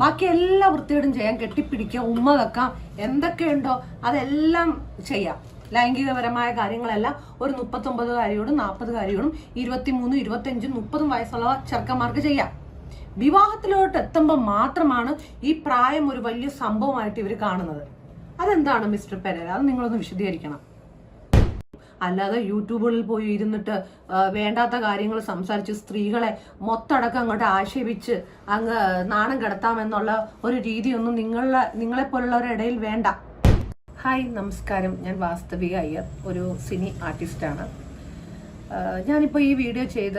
ബാക്കി എല്ലാ വൃത്തികേടും ചെയ്യാം. കെട്ടിപ്പിടിക്കുക ഉമ്മ വെക്കാം എന്തൊക്കെയുണ്ടോ അതെല്ലാം ചെയ്യാം. ലൈംഗികപരമായ കാര്യങ്ങളെല്ലാം ഒരു മുപ്പത്തൊമ്പത് കാര്യോടും നാൽപ്പത് കാര്യോടും ഇരുപത്തിമൂന്നും ഇരുപത്തഞ്ചും മുപ്പതും വയസ്സുള്ള ചെറുക്കന്മാർക്ക് ചെയ്യാം. വിവാഹത്തിലോട്ട് എത്തുമ്പോൾ മാത്രമാണ് ഈ പ്രായം ഒരു വലിയ സംഭവമായിട്ട് ഇവർ കാണുന്നത്. അതെന്താണ് മിസ്റ്റർ പെരേര? അത് നിങ്ങളൊന്ന് വിശദീകരിക്കണം. അല്ലാതെ യൂട്യൂബുകളിൽ പോയി ഇരുന്നിട്ട് വേണ്ടാത്ത കാര്യങ്ങൾ സംസാരിച്ച് സ്ത്രീകളെ മൊത്തടക്കം അങ്ങോട്ട് ആക്ഷേപിച്ച് അങ്ങ് നാണം കിടത്താമെന്നുള്ള ഒരു രീതിയൊന്നും നിങ്ങളെ നിങ്ങളെപ്പോലുള്ളവരുടെ ഇടയിൽ വേണ്ട. ഹായ് നമസ്കാരം. ഞാൻ വാസ്തവിക അയ്യർ ഒരു സിനി ആർട്ടിസ്റ്റാണ്. ഞാനിപ്പോൾ ഈ വീഡിയോ ചെയ്ത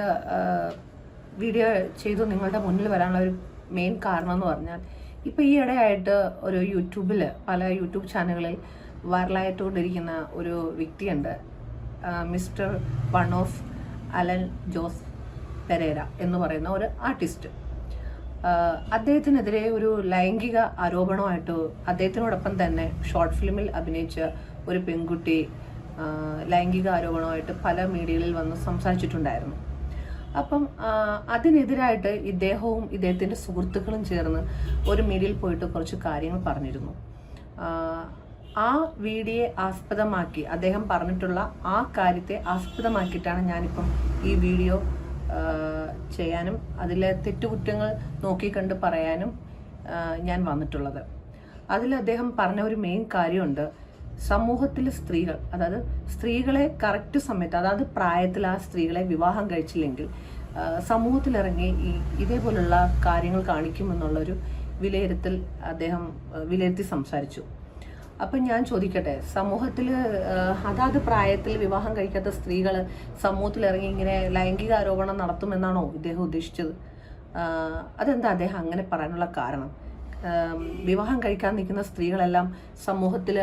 വീഡിയോ ചെയ്തു നിങ്ങളുടെ മുന്നിൽ വരാനുള്ള ഒരു മെയിൻ കാരണം എന്ന് പറഞ്ഞാൽ ഇപ്പോൾ ഈ ഇടയായിട്ട് ഒരു യൂട്യൂബിൽ പല യൂട്യൂബ് ചാനലുകളിൽ വൈറലായിട്ടുകൊണ്ടിരിക്കുന്ന ഒരു വ്യക്തിയുണ്ട്. Mister one of Alan Jose Pereira എന്ന് പറയുന്ന ഒരു ആർട്ടിസ്റ്റ്. അദ്ദേഹത്തിനെതിരെ ഒരു ലൈംഗിക ആരോപണമായിട്ട് അദ്ദേഹത്തിനോടൊപ്പം തന്നെ ഷോർട്ട് ഫിലിമിൽ അഭിനയിച്ച ഒരു പെൺകുട്ടി ലൈംഗിക ആരോപണമായിട്ട് പല മീഡിയകളിൽ വന്ന് സംസാരിച്ചിട്ടുണ്ടായിരുന്നു. അപ്പം അതിനെതിരായിട്ട് ഇദ്ദേഹവും ഇദ്ദേഹത്തിന്റെ സുഹൃത്തുക്കളും ചേർന്ന് ഒരു മീഡിയയിൽ പോയിട്ട് കുറച്ച് കാര്യങ്ങൾ പറഞ്ഞിരുന്നു. ആ വീഡിയോയെ ആസ്പദമാക്കി അദ്ദേഹം പറഞ്ഞിട്ടുള്ള ആ കാര്യത്തെ ആസ്പദമാക്കിയിട്ടാണ് ഞാനിപ്പം ഈ വീഡിയോ ചെയ്യാനും അതിലെ തെറ്റുകുറ്റങ്ങൾ നോക്കിക്കണ്ട് പറയാനും ഞാൻ വന്നിട്ടുള്ളത്. അതിൽ അദ്ദേഹം പറഞ്ഞ ഒരു മെയിൻ കാര്യമുണ്ട്. സമൂഹത്തിലെ സ്ത്രീകൾ അതായത് സ്ത്രീകളെ കറക്റ്റ് സമയത്ത് അതായത് പ്രായത്തിൽ ആ സ്ത്രീകളെ വിവാഹം കഴിച്ചില്ലെങ്കിൽ സമൂഹത്തിലിറങ്ങി ഈ ഇതേപോലുള്ള കാര്യങ്ങൾ കാണിക്കുമെന്നുള്ളൊരു വിലയിരുത്തൽ അദ്ദേഹം വിലയിരുത്തി സംസാരിച്ചു. അപ്പം ഞാൻ ചോദിക്കട്ടെ സമൂഹത്തിൽ അതാത് പ്രായത്തിൽ വിവാഹം കഴിക്കാത്ത സ്ത്രീകൾ സമൂഹത്തിൽ ഇറങ്ങി ഇങ്ങനെ ലൈംഗിക ആരോപണം നടത്തുമെന്നാണോ ഇദ്ദേഹം ഉദ്ദേശിച്ചത്? അതെന്താ അദ്ദേഹം അങ്ങനെ പറയാനുള്ള കാരണം? വിവാഹം കഴിക്കാൻ നിൽക്കുന്ന സ്ത്രീകളെല്ലാം സമൂഹത്തിൽ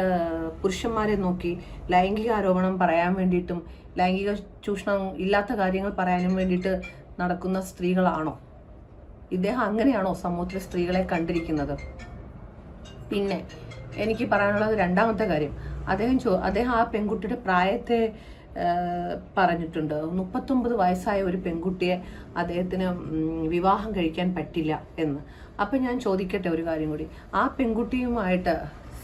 പുരുഷന്മാരെ നോക്കി ലൈംഗിക ആരോപണം പറയാൻ വേണ്ടിയിട്ടും ലൈംഗിക ചൂഷണം ഇല്ലാത്ത കാര്യങ്ങൾ പറയാനും വേണ്ടിയിട്ട് നടക്കുന്ന സ്ത്രീകളാണോ? ഇദ്ദേഹം അങ്ങനെയാണോ സമൂഹത്തിലെ സ്ത്രീകളെ കണ്ടിരിക്കുന്നത്? പിന്നെ എനിക്ക് പറയാനുള്ളത് രണ്ടാമത്തെ കാര്യം. അദ്ദേഹം ചോ അദ്ദേഹം ആ പെൺകുട്ടിയുടെ പ്രായത്തെ പറഞ്ഞിട്ടുണ്ട്. മുപ്പത്തൊമ്പത് വയസ്സായ ഒരു പെൺകുട്ടിയെ അദ്ദേഹത്തിന് വിവാഹം കഴിക്കാൻ പറ്റില്ല എന്ന്. അപ്പം ഞാൻ ചോദിക്കട്ടെ ഒരു കാര്യം കൂടി. ആ പെൺകുട്ടിയുമായിട്ട്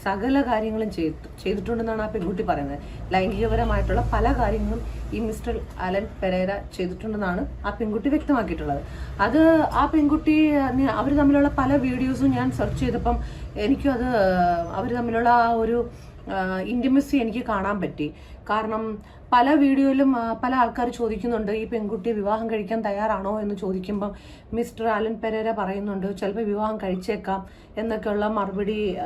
സകല കാര്യങ്ങളും ചെയ്തു ചെയ്തിട്ടുണ്ടെന്നാണ് ആ പെൺകുട്ടി പറയുന്നത്. ലൈംഗികപരമായിട്ടുള്ള പല കാര്യങ്ങളും ഈ മിസ്റ്റർ അലൻ പെരേര ചെയ്തിട്ടുണ്ടെന്നാണ് ആ പെൺകുട്ടി വ്യക്തമാക്കിയിട്ടുള്ളത്. അത് ആ പെൺകുട്ടി അവർ തമ്മിലുള്ള പല വീഡിയോസും ഞാൻ സെർച്ച് ചെയ്തപ്പം എനിക്കും അത് അവർ തമ്മിലുള്ള ആ ഒരു ഇന്റിമസി എനിക്ക് കാണാൻ പറ്റി. കാരണം പല വീഡിയോയിലും പല ആൾക്കാർ ചോദിക്കുന്നുണ്ട് ഈ പെൺകുട്ടി വിവാഹം കഴിക്കാൻ തയ്യാറാണോ? എന്ന് ചോദിക്കുമ്പം മിസ്റ്റർ ആലൻ പെരേര പറയുന്നുണ്ട് ചിലപ്പോൾ വിവാഹം കഴിച്ചേക്കാം. എന്നൊക്കെയുള്ള മറുപടി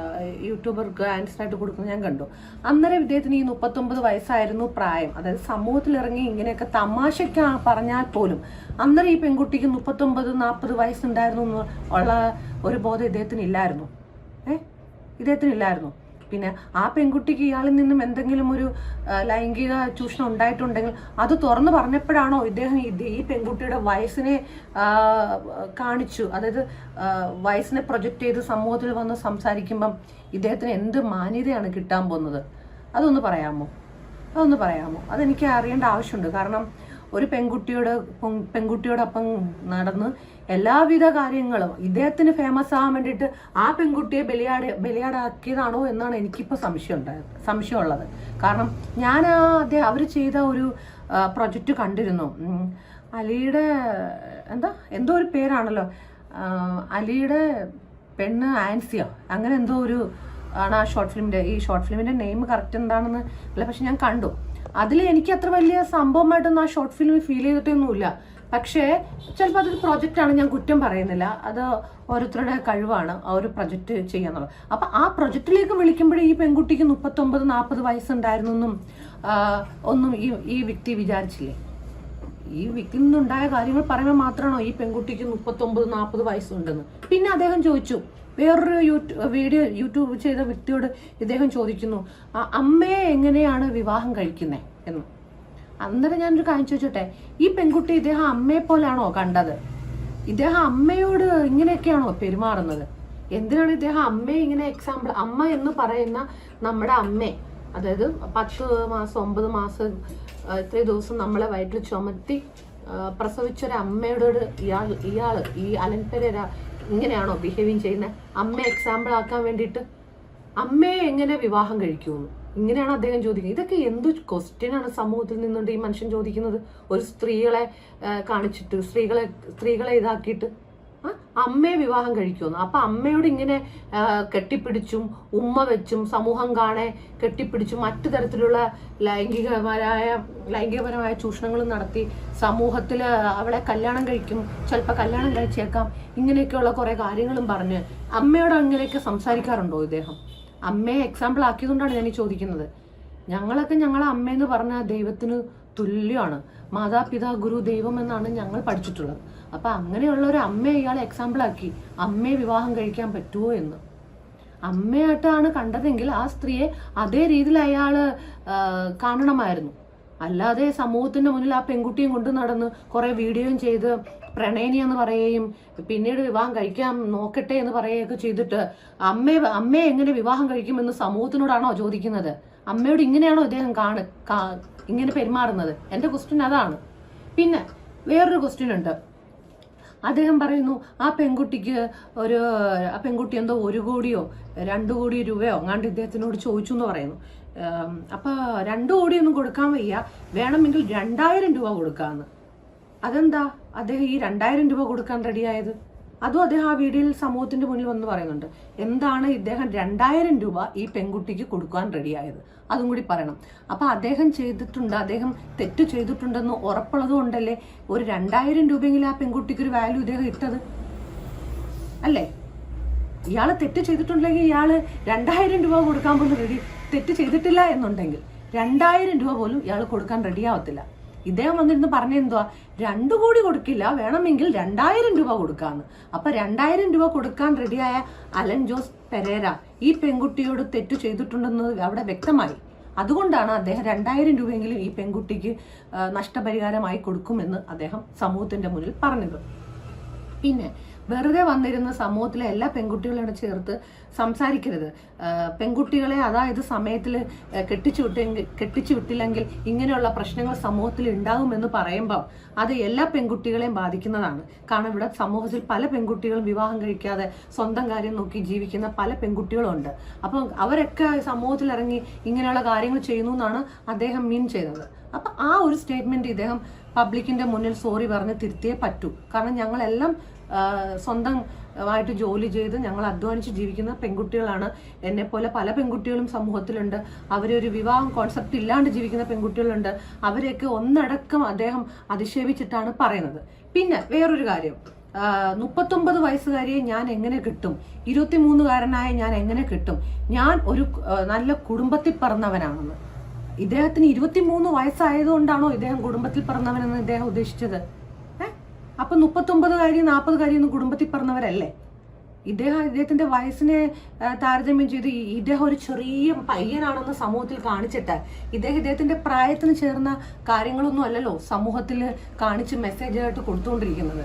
യൂട്യൂബർക്ക് ആൻസറായിട്ട് കൊടുക്കുന്നത് ഞാൻ കണ്ടു. അന്നേരം ഇദ്ദേഹത്തിന് ഈ മുപ്പത്തൊമ്പത് വയസ്സായിരുന്നു പ്രായം. അതായത് സമൂഹത്തിൽ ഇറങ്ങി ഇങ്ങനെയൊക്കെ തമാശയ്ക്ക് പറഞ്ഞാൽ പോലും അന്നേരം ഈ പെൺകുട്ടിക്ക് മുപ്പത്തൊമ്പത് നാൽപ്പത് വയസ്സുണ്ടായിരുന്നു ഉള്ള ഒരു ബോധം ഇദ്ദേഹത്തിന് ഇല്ലായിരുന്നു. ഏ? ഇദ്ദേഹത്തിന് ഇല്ലായിരുന്നു. പിന്നെ ആ പെൺകുട്ടിക്ക് ഇയാളിൽ നിന്നും എന്തെങ്കിലും ഒരു ലൈംഗിക ചൂഷണം ഉണ്ടായിട്ടുണ്ടെങ്കിൽ അത് തുറന്നു പറഞ്ഞപ്പോഴാണോ ഇദ്ദേഹം ഈ പെൺകുട്ടിയുടെ വയസ്സിനെ കാണിച്ചു? അതായത് വയസ്സിനെ പ്രൊജക്റ്റ് ചെയ്ത് സമൂഹത്തിൽ വന്ന് സംസാരിക്കുമ്പം ഇദ്ദേഹത്തിന് എന്ത് മാന്യതയാണ് കിട്ടാൻ പോകുന്നത്? അതൊന്ന് പറയാമോ? അതൊന്ന് പറയാമോ? അതെനിക്ക് അറിയേണ്ട ആവശ്യമുണ്ട്. കാരണം ഒരു പെൺകുട്ടിയോട് പെൺ- പെൺകുട്ടിയോടൊപ്പം നടന്ന് എല്ലാവിധ കാര്യങ്ങളും ഇദ്ദേഹത്തിന് ഫേമസ് ആവാൻ വേണ്ടിയിട്ട് ആ പെൺകുട്ടിയെ ബലിയാട് ബലിയാടാക്കിയതാണോ എന്നാണ് എനിക്കിപ്പോൾ സംശയം ഉണ്ടായത് സംശയമുള്ളത്. കാരണം ഞാൻ അദ്ദേഹം അവർ ചെയ്ത ഒരു പ്രൊജക്റ്റ് കണ്ടിരുന്നു. അലിയുടെ എന്താ എന്തോ ഒരു പേരാണല്ലോ. അലിയുടെ പെണ്ണ് ആൻസിയ. അങ്ങനെ എന്തോ ഒരു ആണ് ആ ഷോർട്ട് ഫിലിമിന്റെ ഈ ഷോർട്ട് ഫിലിമിന്റെ നെയിം കറക്റ്റ് എന്താണെന്ന് അല്ല പക്ഷെ ഞാൻ കണ്ടു. അതിൽ എനിക്ക് അത്ര വലിയ സംഭവമായിട്ടൊന്നും ആ ഷോർട്ട് ഫിലിം ഫീൽ ചെയ്തിട്ടൊന്നുമില്ല. പക്ഷേ ചിലപ്പോൾ അതൊരു പ്രൊജക്റ്റാണ് ഞാൻ കുറ്റം പറയുന്നില്ല. അത് ഓരോരുത്തരുടെ കഴിവാണ് ആ ഒരു പ്രൊജക്റ്റ് ചെയ്യാന്നുള്ളത്. അപ്പൊ ആ പ്രൊജക്റ്റിലേക്ക് വിളിക്കുമ്പോഴേ ഈ പെൺകുട്ടിക്ക് മുപ്പത്തൊമ്പത് നാൽപ്പത് വയസ്സുണ്ടായിരുന്നെന്നും ഒന്നും ഈ ഈ വ്യക്തി വിചാരിച്ചില്ലേ? ഈ വ്യക്തിയിൽ നിന്നുണ്ടായ കാര്യങ്ങൾ പറയുമ്പോൾ മാത്രമാണോ ഈ പെൺകുട്ടിക്ക് മുപ്പത്തൊമ്പത് നാൽപ്പത് വയസ്സുണ്ടെന്ന്? പിന്നെ അദ്ദേഹം ചോദിച്ചു. വേറൊരു യൂട്യൂ വീഡിയോ യൂട്യൂബ് ചെയ്ത വ്യക്തിയോട് ഇദ്ദേഹം ചോദിക്കുന്നു "ആ അമ്മയെ എങ്ങനെയാണ് വിവാഹം കഴിക്കുന്നത് എന്ന്. അന്നേരം ഞാനൊരു കാണിച്ചു ചോദിച്ചോട്ടെ? ഈ പെൺകുട്ടി ഇദ്ദേഹം അമ്മയെ പോലെയാണോ കണ്ടത്? ഇദ്ദേഹം അമ്മയോട് ഇങ്ങനെയൊക്കെയാണോ പെരുമാറുന്നത്? എന്തിനാണ് ഇദ്ദേഹം അമ്മയെ ഇങ്ങനെ എക്സാമ്പിൾ അമ്മ എന്ന് പറയുന്ന നമ്മുടെ അമ്മയെ അതായത് പത്ത് മാസം ഒമ്പത് മാസം ഇത്രയും ദിവസം നമ്മളെ വയറ്റിൽ ചുമത്തി പ്രസവിച്ചൊരു അമ്മയോട് ഇയാൾ ഇയാൾ ഈ അലൻ ഇങ്ങനെയാണോ ബിഹേവിങ് ചെയ്യുന്നത് അമ്മ എക്സാമ്പിൾ ആക്കാൻ വേണ്ടിയിട്ട് അമ്മയെ എങ്ങനെ വിവാഹം കഴിക്കുമെന്ന്? ഇങ്ങനെയാണ് അദ്ദേഹം ചോദിക്കുന്നത്. ഇതൊക്കെ എന്ത് ക്വസ്റ്റ്യൻ ആണ് സമൂഹത്തിൽ നിന്നുകൊണ്ട് ഈ മനുഷ്യൻ ചോദിക്കുന്നത്? ഒരു സ്ത്രീകളെ കാണിച്ചിട്ട് സ്ത്രീകളെ സ്ത്രീകളെ ഇതാക്കിയിട്ട്? അമ്മയെ വിവാഹം കഴിക്കുമെന്ന്. അപ്പൊ അമ്മയോട് ഇങ്ങനെ കെട്ടിപ്പിടിച്ചും ഉമ്മ വെച്ചും സമൂഹം കാണെ കെട്ടിപ്പിടിച്ചും മറ്റു തരത്തിലുള്ള ലൈംഗികപരമായ ലൈംഗികപരമായ ചൂഷണങ്ങളും നടത്തി സമൂഹത്തിൽ അവളെ കല്യാണം കഴിക്കും ചിലപ്പോൾ കല്യാണം കഴിച്ചേക്കാം ഇങ്ങനെയൊക്കെയുള്ള കുറെ കാര്യങ്ങളും പറഞ്ഞ് അമ്മയോട് അങ്ങനെയൊക്കെ സംസാരിക്കാറുണ്ടോ ഇദ്ദേഹം? അമ്മയെ എക്സാമ്പിൾ ആക്കിയതുകൊണ്ടാണ് ഞാൻ ഈ ചോദിക്കുന്നത്. ഞങ്ങളൊക്കെ ഞങ്ങളെ അമ്മയെന്ന് പറഞ്ഞ ദൈവത്തിന് തുല്യമാണ്. മാതാപിതാ ഗുരു ദൈവം എന്നാണ് ഞങ്ങൾ പഠിച്ചിട്ടുള്ളത്. അപ്പൊ അങ്ങനെയുള്ള ഒരു അമ്മയെ ഇയാൾ എക്സാമ്പിൾ ആക്കി അമ്മയെ വിവാഹം കഴിക്കാൻ പറ്റുമോ എന്ന്. അമ്മയായിട്ടാണ് കണ്ടതെങ്കിൽ ആ സ്ത്രീയെ അതേ രീതിയിൽ അയാൾ ആ, കാണണമായിരുന്നു. അല്ലാതെ സമൂഹത്തിന്റെ മുന്നിൽ ആ പെൺകുട്ടിയും കൊണ്ട് നടന്ന് കുറെ വീഡിയോയും ചെയ്ത് പ്രണയിനി എന്ന് പറയുകയും പിന്നീട് വിവാഹം കഴിക്കാൻ നോക്കട്ടെ എന്ന് പറയുകയൊക്കെ ചെയ്തിട്ട് അമ്മയെ അമ്മയെ എങ്ങനെ വിവാഹം കഴിക്കുമെന്ന് സമൂഹത്തിനോടാണോ ചോദിക്കുന്നത്? അമ്മയോട് ഇങ്ങനെയാണോ ഇദ്ദേഹം കാണ് ഇങ്ങനെ പെരുമാറുന്നത്? എന്റെ ക്വസ്റ്റ്യൻ അതാണ്. പിന്നെ വേറൊരു ക്വസ്റ്റ്യൻ ഉണ്ട്. അദ്ദേഹം പറയുന്നു ആ പെൺകുട്ടിക്ക് ഒരു ആ പെൺകുട്ടി എന്തോ ഒരു കോടിയോ രണ്ടു കോടി രൂപയോ അങ്ങാണ്ട് ഇദ്ദേഹത്തിനോട് ചോദിച്ചു എന്ന് പറയുന്നു. ഉം, അപ്പൊ രണ്ടു കോടിയൊന്നും കൊടുക്കാൻ വയ്യ. വേണമെങ്കിൽ രണ്ടായിരം രൂപ കൊടുക്കാന്ന്. അതെന്താ? അദ്ദേഹം ഈ രണ്ടായിരം രൂപ കൊടുക്കാൻ റെഡിയായത് അതും അദ്ദേഹം ആ വീഡിയോയിൽ സമൂഹത്തിന്റെ മുന്നിൽ വന്ന് പറയുന്നുണ്ട്. എന്താണ് ഇദ്ദേഹം രണ്ടായിരം രൂപ ഈ പെൺകുട്ടിക്ക് കൊടുക്കാൻ റെഡിയായത് അതും കൂടി പറയണം. അപ്പൊ അദ്ദേഹം ചെയ്തിട്ടുണ്ട് അദ്ദേഹം തെറ്റ് ചെയ്തിട്ടുണ്ടെന്ന് ഉറപ്പുള്ളത് കൊണ്ടല്ലേ ഒരു രണ്ടായിരം രൂപയെങ്കിലും ആ പെൺകുട്ടിക്ക് ഒരു വാല്യൂ ഇദ്ദേഹം ഇട്ടത്? അല്ലേ? ഇയാൾ തെറ്റ് ചെയ്തിട്ടുണ്ടെങ്കിൽ ഇയാൾ രണ്ടായിരം രൂപ കൊടുക്കാൻ പോലും റെഡി തെറ്റ് ചെയ്തിട്ടില്ല എന്നുണ്ടെങ്കിൽ രണ്ടായിരം രൂപ പോലും ഇയാൾ കൊടുക്കാൻ റെഡിയാവത്തില്ല ഇദ്ദേഹം വന്നിരുന്ന് പറഞ്ഞെന്തുവാ രണ്ടു കോടി കൊടുക്കില്ല വേണമെങ്കിൽ രണ്ടായിരം രൂപ കൊടുക്കാന്ന്. അപ്പൊ രണ്ടായിരം രൂപ കൊടുക്കാൻ റെഡിയായ അലൻ ജോസ് പെരേര ഈ പെൺകുട്ടിയോട് തെറ്റു ചെയ്തിട്ടുണ്ടെന്ന് അവിടെ വ്യക്തമായി. അതുകൊണ്ടാണ് അദ്ദേഹം രണ്ടായിരം രൂപയെങ്കിലും ഈ പെൺകുട്ടിക്ക് നഷ്ടപരിഹാരമായി കൊടുക്കുമെന്ന് അദ്ദേഹം സമൂഹത്തിന്റെ മുന്നിൽ പറഞ്ഞത്. പിന്നെ വെറുതെ വന്നിരുന്ന സമൂഹത്തിലെ എല്ലാ പെൺകുട്ടികളോട് ചേർത്ത് സംസാരിക്കരുത്. പെൺകുട്ടികളെ അതായത് സമയത്തിൽ കെട്ടിച്ചു വിട്ടെങ്കിൽ കെട്ടിച്ചു വിട്ടില്ലെങ്കിൽ ഇങ്ങനെയുള്ള പ്രശ്നങ്ങൾ സമൂഹത്തിൽ ഉണ്ടാകുമെന്ന് പറയുമ്പോൾ അത് എല്ലാ പെൺകുട്ടികളെയും ബാധിക്കുന്നതാണ്. കാരണം ഇവിടെ സമൂഹത്തിൽ പല പെൺകുട്ടികളും വിവാഹം കഴിക്കാതെ സ്വന്തം കാര്യം നോക്കി ജീവിക്കുന്ന പല പെൺകുട്ടികളുണ്ട്. അപ്പം അവരൊക്കെ സമൂഹത്തിൽ ഇറങ്ങി ഇങ്ങനെയുള്ള കാര്യങ്ങൾ ചെയ്യുന്നു എന്നാണ് അദ്ദേഹം മീൻ ചെയ്തത്. അപ്പൊ ആ ഒരു സ്റ്റേറ്റ്മെന്റ് ഇദ്ദേഹം പബ്ലിക്കിന്റെ മുന്നിൽ സോറി പറഞ്ഞ് തിരുത്തിയേ പറ്റൂ. കാരണം ഞങ്ങളെല്ലാം ആ, സ്വന്തമായിട്ട് ജോലി ചെയ്ത് ഞങ്ങൾ അധ്വാനിച്ച് ജീവിക്കുന്ന പെൺകുട്ടികളാണ്. എന്നെ പോലെ പല പെൺകുട്ടികളും സമൂഹത്തിലുണ്ട്. അവരൊരു വിവാഹം കോൺസെപ്റ്റ് ഇല്ലാണ്ട് ജീവിക്കുന്ന പെൺകുട്ടികളുണ്ട്. അവരെയൊക്കെ ഒന്നടക്കം അദ്ദേഹം അധിക്ഷേപിച്ചിട്ടാണ് പറയുന്നത്. പിന്നെ വേറൊരു കാര്യം. മുപ്പത്തൊമ്പത് വയസ്സുകാരിയെ ഞാൻ എങ്ങനെ കിട്ടും? ഇരുപത്തിമൂന്നുകാരനായ ഞാൻ എങ്ങനെ കിട്ടും? ഞാൻ ഒരു നല്ല കുടുംബത്തിൽ പിറന്നവനാണെന്ന്. ഇദ്ദേഹത്തിന് ഇരുപത്തിമൂന്ന് വയസ്സായതുകൊണ്ടാണോ ഇദ്ദേഹം കുടുംബത്തിൽ പിറന്നവനെന്ന് ഇദ്ദേഹം ഉദ്ദേശിച്ചത്? ഏഹ് അപ്പൊ മുപ്പത്തൊമ്പതുകാരി നാൽപ്പതുകാരി ഒന്നും കുടുംബത്തിൽ പിറന്നവരല്ലേ? ഇദ്ദേഹം ഇദ്ദേഹത്തിന്റെ വയസ്സിനെ താരതമ്യം ചെയ്ത് ഇദ്ദേഹം ഒരു ചെറിയ പയ്യനാണെന്ന് സമൂഹത്തിൽ കാണിച്ചിട്ട് ഇദ്ദേഹം ഇദ്ദേഹത്തിന്റെ പ്രായത്തിന് ചേർന്ന കാര്യങ്ങളൊന്നും അല്ലല്ലോ സമൂഹത്തിൽ കാണിച്ച് മെസ്സേജായിട്ട് കൊടുത്തുകൊണ്ടിരിക്കുന്നത്.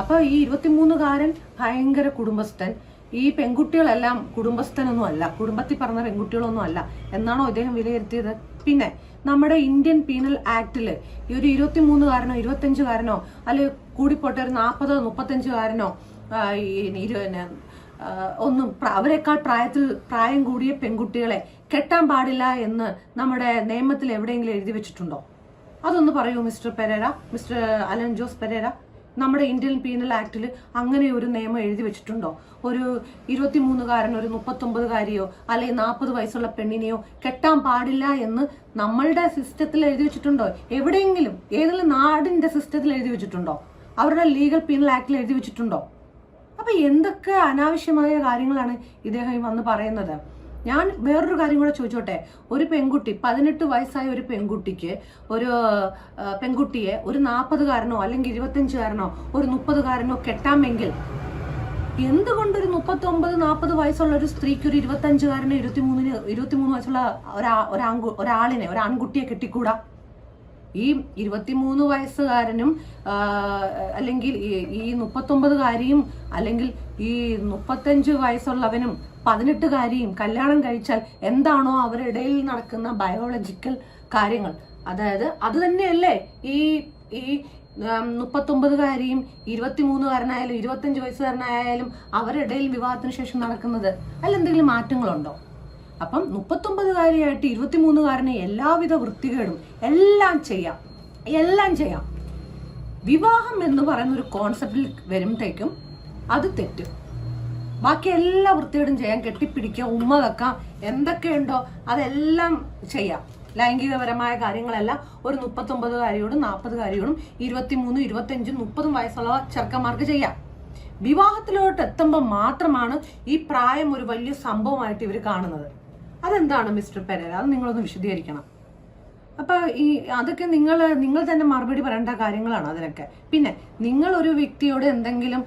അപ്പൊ ഈ ഇരുപത്തിമൂന്നുകാരൻ ഭയങ്കര കുടുംബസ്ഥൻ. ഈ പെൺകുട്ടികളെല്ലാം കുടുംബസ്ഥനൊന്നും അല്ല. കുടുംബത്തിൽ പറഞ്ഞ പെൺകുട്ടികളൊന്നും അല്ല. എന്നാണോ ഇദ്ദേഹം വിലയിരുത്തിയത്? പിന്നെ നമ്മുടെ ഇന്ത്യൻ പീനൽ ആക്ടിൽ ഈ ഒരു ഇരുപത്തിമൂന്നുകാരനോ ഇരുപത്തഞ്ചുകാരനോ അല്ലെങ്കിൽ കൂടിപ്പോട്ടെ ഒരു നാൽപ്പതോ മുപ്പത്തഞ്ചുകാരനോ ഒന്നും അവരെക്കാൾ പ്രായത്തിൽ പ്രായം കൂടിയ പെൺകുട്ടികളെ കെട്ടാൻ പാടില്ല എന്ന് നമ്മുടെ നിയമത്തിൽ എവിടെയെങ്കിലും എഴുതി വെച്ചിട്ടുണ്ടോ? അതൊന്ന് പറയൂ മിസ്റ്റർ പെരേര മിസ്റ്റർ അലൻ ജോസ് പെരേര. നമ്മുടെ ഇന്ത്യൻ പീനൽ ആക്ടിൽ അങ്ങനെ ഒരു നിയമം എഴുതി വെച്ചിട്ടുണ്ടോ? ഒരു ഇരുപത്തിമൂന്നുകാരൻ ഒരു മുപ്പത്തൊമ്പതുകാരിയോ അല്ലെങ്കിൽ നാൽപ്പത് വയസ്സുള്ള പെണ്ണിനെയോ കെട്ടാൻ പാടില്ല എന്ന് നമ്മളുടെ സിസ്റ്റത്തിൽ എഴുതി വെച്ചിട്ടുണ്ടോ? എവിടെയെങ്കിലും ഏതെങ്കിലും നാടിന്റെ സിസ്റ്റത്തിൽ എഴുതി വെച്ചിട്ടുണ്ടോ? അവരുടെ ലീഗൽ പീനൽ ആക്ടിൽ എഴുതി വെച്ചിട്ടുണ്ടോ? അപ്പോൾ എന്തൊക്കെ അനാവശ്യമായ കാര്യങ്ങളാണ് ഇദ്ദേഹം വന്ന് പറയുന്നത്? ഞാൻ വേറൊരു കാര്യം കൂടെ ചോദിച്ചോട്ടെ? ഒരു പെൺകുട്ടി പതിനെട്ട് വയസ്സായ ഒരു പെൺകുട്ടിക്ക് ഒരു പെൺകുട്ടിയെ ഒരു നാൽപ്പതുകാരനോ അല്ലെങ്കിൽ ഇരുപത്തഞ്ചുകാരനോ ഒരു മുപ്പതുകാരനോ കെട്ടാമെങ്കിൽ എന്തുകൊണ്ട് ഒരു മുപ്പത്തി ഒമ്പത് നാൽപ്പത് വയസ്സുള്ള ഒരു സ്ത്രീക്ക് ഒരു ഇരുപത്തഞ്ചുകാരന് ഇരുപത്തിമൂന്നിന് ഇരുപത്തിമൂന്ന് വയസ്സുള്ള ഒരാ ഒരാൺകു ഒരാളിനെ ഒരു ആൺകുട്ടിയെ കെട്ടിക്കൂടാ? ഈ ഇരുപത്തിമൂന്ന് വയസ്സുകാരനും അല്ലെങ്കിൽ ഈ മുപ്പത്തൊമ്പതുകാരിയും അല്ലെങ്കിൽ ഈ മുപ്പത്തഞ്ച് വയസ്സുള്ളവനും പതിനെട്ടുകാരിയും കല്യാണം കഴിച്ചാൽ എന്താണോ അവരുടെ ഇടയിൽ നടക്കുന്ന ബയോളജിക്കൽ കാര്യങ്ങൾ. അതായത് അത് തന്നെയല്ലേ ഈ ഈ മുപ്പത്തൊമ്പതുകാരിയും ഇരുപത്തിമൂന്നുകാരനായാലും ഇരുപത്തഞ്ച് വയസ്സുകാരനായാലും അവരുടെ ഇടയിൽ വിവാഹത്തിന് ശേഷം നടക്കുന്നത്. അല്ല എന്തെങ്കിലും മാറ്റങ്ങളുണ്ടോ? അപ്പം മുപ്പത്തൊമ്പതുകാരിയായിട്ട് ഇരുപത്തിമൂന്നുകാരന് എല്ലാവിധ വൃത്തികേടും എല്ലാം ചെയ്യാം. എല്ലാം ചെയ്യാം. വിവാഹം എന്ന് പറയുന്ന ഒരു കോൺസെപ്റ്റിൽ വരുമ്പോഴത്തേക്കും അത് തെറ്റ്. ബാക്കി എല്ലാ വൃത്തികേടും ചെയ്യാം. കെട്ടിപ്പിടിക്കാം ഉമ്മ വെക്കാം എന്തൊക്കെയുണ്ടോ അതെല്ലാം ചെയ്യാം. ലൈംഗികപരമായ കാര്യങ്ങളെല്ലാം ഒരു മുപ്പത്തൊമ്പതുകാരിയോടും നാൽപ്പതുകാരിയോടും ഇരുപത്തിമൂന്നും ഇരുപത്തഞ്ചും മുപ്പതും വയസ്സുള്ള ചെറുക്കന്മാർക്ക് ചെയ്യാം. വിവാഹത്തിലോട്ട് എത്തുമ്പോൾ മാത്രമാണ് ഈ പ്രായം ഒരു വലിയ സംഭവമായിട്ട് ഇവർ കാണുന്നത്. അതെന്താണ് മിസ്റ്റർ പെരേര? അത് നിങ്ങളൊന്ന് വിശദീകരിക്കണം. അപ്പൊ ഈ അതൊക്കെ നിങ്ങൾ നിങ്ങൾ തന്നെ മറുപടി പറയേണ്ട കാര്യങ്ങളാണ് അതിനൊക്കെ? പിന്നെ നിങ്ങൾ ഒരു വ്യക്തിയോട് എന്തെങ്കിലും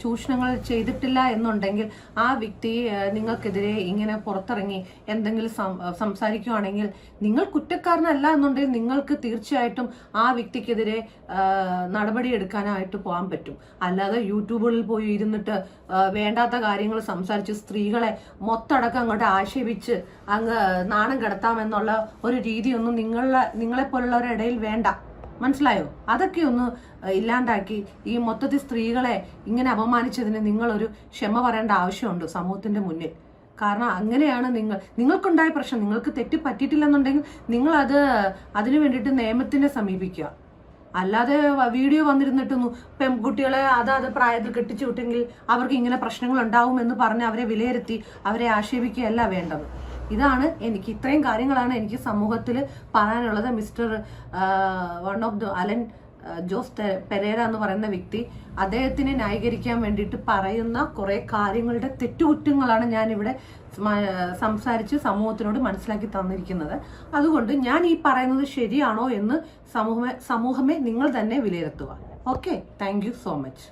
ചൂഷണങ്ങൾ ചെയ്തിട്ടില്ല എന്നുണ്ടെങ്കിൽ ആ വ്യക്തി നിങ്ങൾക്കെതിരെ ഇങ്ങനെ പുറത്തിറങ്ങി എന്തെങ്കിലും സംസാരിക്കുവാണെങ്കിൽ നിങ്ങൾ കുറ്റക്കാരനല്ല എന്നുണ്ടെങ്കിൽ നിങ്ങൾക്ക് തീർച്ചയായിട്ടും ആ വ്യക്തിക്കെതിരെ നടപടി എടുക്കാനായിട്ട് പോകാൻ പറ്റും. അല്ലാതെ യൂട്യൂബുകളിൽ പോയി ഇരുന്നിട്ട് വേണ്ടാത്ത കാര്യങ്ങൾ സംസാരിച്ച് സ്ത്രീകളെ മൊത്തടക്കം അങ്ങോട്ട് ആക്ഷേപിച്ച് അങ്ങ് നാണം കിടത്താമെന്നുള്ള ഒരു രീതിയൊന്നും നിങ്ങളെ നിങ്ങളെപ്പോലുള്ളവരുടെ ഇടയിൽ വേണ്ട. മനസ്സിലായോ? അതൊക്കെ ഒന്ന് ഇല്ലാണ്ടാക്കി ഈ മൊത്തത്തിൽ സ്ത്രീകളെ ഇങ്ങനെ അപമാനിച്ചതിന് നിങ്ങളൊരു ക്ഷമ പറയേണ്ട ആവശ്യമുണ്ട് സമൂഹത്തിന്റെ മുന്നിൽ. കാരണം അങ്ങനെയാണ് നിങ്ങൾ നിങ്ങൾക്കുണ്ടായ പ്രശ്നം നിങ്ങൾക്ക് തെറ്റ് പറ്റിയിട്ടില്ലെന്നുണ്ടെങ്കിൽ നിങ്ങൾ അത് അതിനു വേണ്ടിയിട്ട് നിയമത്തിനെ സമീപിക്കുക. അല്ലാതെ വീഡിയോ വന്നിരുന്നിട്ടൊന്നും പെൺകുട്ടികളെ അതാത് പ്രായത്തിൽ കെട്ടിച്ചു വിട്ടെങ്കിൽ അവർക്ക് ഇങ്ങനെ പ്രശ്നങ്ങൾ ഉണ്ടാവും എന്ന് പറഞ്ഞ് അവരെ വിലയിരുത്തി അവരെ ആക്ഷേപിക്കുകയല്ല വേണ്ടത്. ഇതാണ് എനിക്ക് ഇത്രയും കാര്യങ്ങളാണ് എനിക്ക് സമൂഹത്തിൽ പറയാനുള്ളത്. Mister one of the Alan Jose Pereira എന്ന് പറയുന്ന വ്യക്തി അദ്ദേഹത്തിനെ ന്യായീകരിക്കാൻ വേണ്ടിയിട്ട് പറയുന്ന കുറെ കാര്യങ്ങളുടെ തെറ്റുകുറ്റങ്ങളാണ് ഞാനിവിടെ സംസാരിച്ച് സമൂഹത്തിനോട് മനസ്സിലാക്കി തന്നിരിക്കുന്നത്. അതുകൊണ്ട് ഞാൻ ഈ പറയുന്നത് ശരിയാണോ എന്ന് സമൂഹമേ സമൂഹമേ നിങ്ങൾ തന്നെ വിലയിരുത്തുക. Okay thank so much